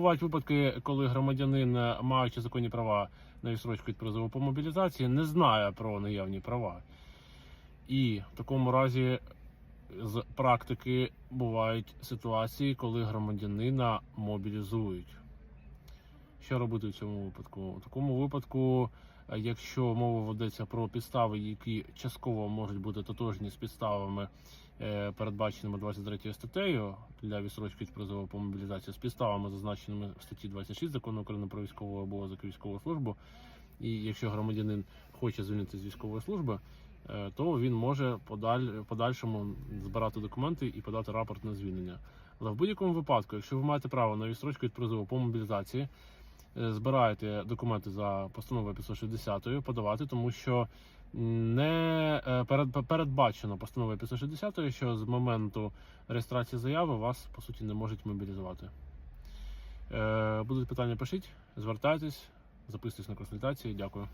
Бувають випадки, коли громадянин, е, маючи законні права на відстрочку від призову по мобілізації, не знає про наявні права. І в такому разі з практики бувають ситуації, коли громадянина мобілізують. Що робити в цьому випадку? У такому випадку, е, якщо мова ведеться про підстави, які частково можуть бути тотожні з підставами, передбаченими 23 статтею для відсрочки від призову по мобілізації, з підставами, зазначеними в статті 26 закону України про військовий обов'язок військову службу, і якщо громадянин хоче звільнитися з військової служби, е, то він може подаль, подальшому збирати документи і подати рапорт на звільнення. Але в будь-якому випадку, якщо ви маєте право на відстрочку від призову по мобілізації, е, збираєте документи за постановою 560 подавати, тому що не е, передбачено постановою 560, що з моменту реєстрації заяви вас по суті не можуть мобілізувати. Е, Будуть питання, пишіть, звертайтесь, записуйтесь на консультації. Дякую.